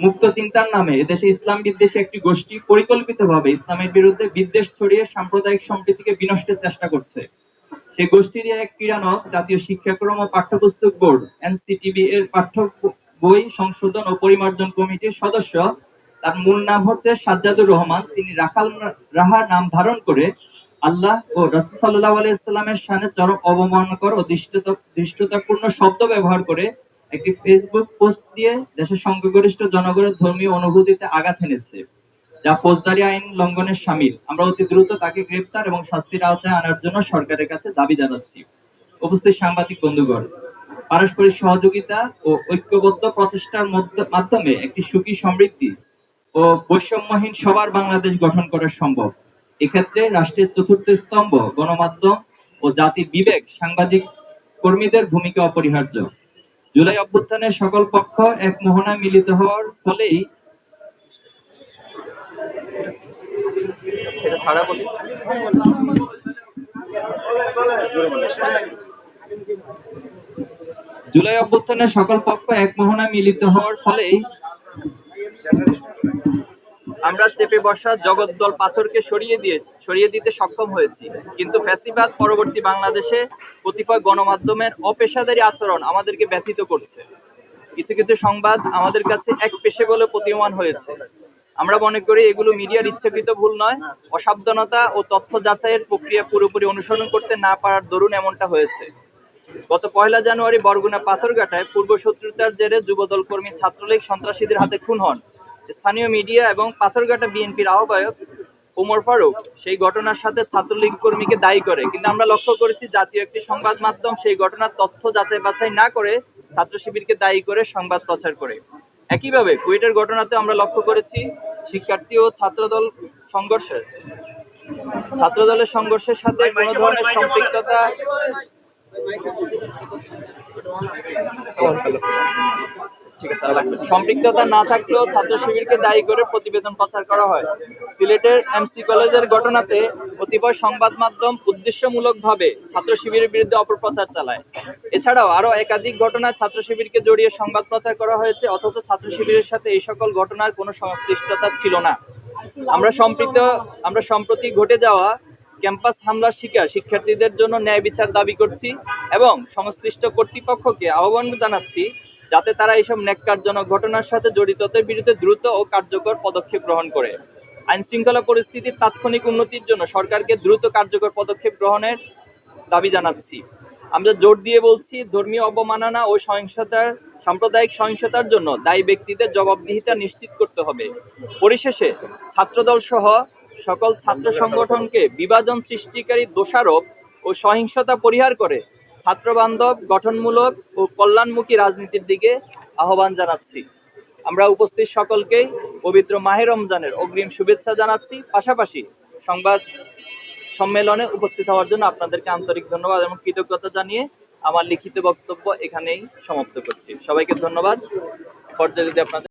মুক্ত চিন্তার নামে এদেশে ইসলাম বিদ্বেষী একটি গোষ্ঠী পরিকল্পিতভাবে ইসলামের বিরুদ্ধে বিদ্বেষ ছড়িয়ে সাম্প্রদায়িক সম্প্রীতিকে বিনষ্টের চেষ্টা করছে। সেই গোষ্ঠীরই এক ক্রীড়ানক, জাতীয় শিক্ষাক্রম ও পাঠ্যপুস্তক বোর্ড, এনসিটিবি এর পাঠ্য বই সংশোধন ও পরিমার্জন কমিটির সদস্য। তার মূল নাম হচ্ছে সাজ্জাদুর রহমান। তিনি রাখাল রাহা নাম ধারণ করে আল্লাহ ও রসুল সাল্লাহ আলাইসাল্লামের সামনে চরম অবমাননাকর ও দৃষ্টতা- দৃষ্টতাপূর্ণ শব্দ ব্যবহার করে একটি ফেসবুক পোস্ট দিয়ে দেশের সংখ্যাগরিষ্ঠ জনগণের ধর্মীয় অনুভূতিতে আঘাত এনেছে, যা ফৌজদারি আইন লঙ্ঘনের সামিল। আমরা অতি দ্রুত তাকে গ্রেপ্তার এবং শাস্তির আওতায় আনার জন্য সরকারের কাছে দাবি জানাচ্ছি। উপস্থিত সাংবাদিক বন্ধুগণ, পারস্পরিক সহযোগিতা ও ঐক্যবদ্ধ প্রচেষ্টার মাধ্যমে একটি সুখী সমৃদ্ধি ও বৈষম্যহীন সবার বাংলাদেশ গঠন করা সম্ভব। এক্ষেত্রে রাষ্ট্রের চতুর্থ স্তম্ভ গণমাধ্যম ও জাতির বিবেক সাংবাদিক কর্মীদের ভূমিকা অপরিহার্য। জুলাই অভ্যুত্থানের সকল পক্ষ এক মোহনায় মিলিত হওয়ার ফলেই জুলাই অভ্যুত্থানের সকল পক্ষ এক মোহনায় মিলিত হওয়ার ফলেই আমরা চেপে বসা জগদ্দল পাথরকে সরিয়ে দিয়ে, সরিয়ে দিতে সক্ষম হয়েছি। কিন্তু ফ্যাসিবাদ পরবর্তী বাংলাদেশে কতিপয় গণমাধ্যমের অপেশাদারী আচরণ আমাদেরকে ব্যথিত করছে। কিছু কিছু সংবাদ আমাদের কাছে এক পেশে বলে প্রতীয়মান হয়েছে। আমরা মনে করি এগুলো মিডিয়ার ইচ্ছাকৃত ভুল নয়, অসাবধানতা ও তথ্য যাচাইয়ের প্রক্রিয়া পুরোপুরি অনুসরণ করতে না পারার দরুন এমনটা হয়েছে। গত পয়লা জানুয়ারি বরগুনা পাথরঘাটায় পূর্ব শত্রুতার জেরে যুবদল কর্মী ছাত্রলীগ সন্ত্রাসীদের হাতে খুন হন। স্থানীয় মিডিয়া এবং পাথরঘাটা বিএনপির আহ্বায়ক ওমর ফারুক সেই ঘটনার সাথে ছাত্রলীগ কর্মীকে দায়ী করে। কিন্তু আমরা লক্ষ্য করেছি জাতীয় একটি সংবাদ মাধ্যম সেই ঘটনার তথ্য যাচাই বাছাই না করে ছাত্র শিবিরকে দায়ী করে সংবাদ প্রচার করে। একইভাবে কুয়েটের ঘটনাতে আমরা লক্ষ্য করেছি শিক্ষার্থী ও ছাত্রদল সংঘর্ষে। ছাত্রদলের সংঘর্ষের সাথে কোনো ধরনের সম্পৃক্ততা সম্পৃক্ততা না থাকলেও ছাত্র শিবিরকে দায়ী করে প্রতিবেদন প্রচার করা হয়। সিলেটের এমসি কলেজের ঘটনাতে সংবাদ মাধ্যম উদ্দেশ্যমূলকভাবে ছাত্র শিবিরের বিরুদ্ধে অপপ্রচার চালায়। এছাড়াও একাধিক ঘটনায় ছাত্র শিবিরকে জড়িয়ে সংবাদ প্রচার করা হয়েছে, অথচ ছাত্র শিবিরের সাথে এই সকল ঘটনার কোনো সংশ্লিষ্টতা ছিল না। আমরা সম্পৃক্ত, আমরা সম্প্রতি ঘটে যাওয়া ক্যাম্পাস হামলার শিকার শিক্ষার্থীদের জন্য ন্যায় বিচার দাবি করছি এবং সংশ্লিষ্ট কর্তৃপক্ষকে আহ্বান জানাচ্ছি যাতে তারা এইসব ন্যাক্কারজনক ঘটনার সাথে জড়িতদের বিরুদ্ধে দ্রুত ও কার্যকর পদক্ষেপ গ্রহণ করে। আইন শৃঙ্খলা পরিস্থিতির তাৎক্ষণিক উন্নতির জন্য সরকারকে দ্রুত কার্যকর পদক্ষেপ গ্রহণের দাবি জানাচ্ছি। আমরা জোর দিয়ে বলছি, ধর্মীয় অবমাননা ও সহিংসতার, সাম্প্রদায়িক সহিংসতার জন্য দায়ী ব্যক্তিদের জবাবদিহিতা নিশ্চিত করতে হবে। পরিশেষে, ছাত্রদল সহ সকল ছাত্র সংগঠনকে বিভাজন সৃষ্টিকারী দোষারোপ ও সহিংসতা পরিহার করে ছাত্র বান্ধব গঠনমূলক ও কল্যাণমুখী রাজনীতির দিকে আহ্বান জানাচ্ছি। আমরা উপস্থিত সকলকেই পবিত্র মাহে রমজানের অগ্রিম শুভেচ্ছা জানাচ্ছি। পাশাপাশি সংবাদ সম্মেলনে উপস্থিত হওয়ার জন্য আপনাদেরকে আন্তরিক ধন্যবাদ এবং কৃতজ্ঞতা জানিয়ে আমার লিখিত বক্তব্য এখানেই সমাপ্ত করছি। সবাইকে ধন্যবাদ। পর্যায়ে যদি আপনাদের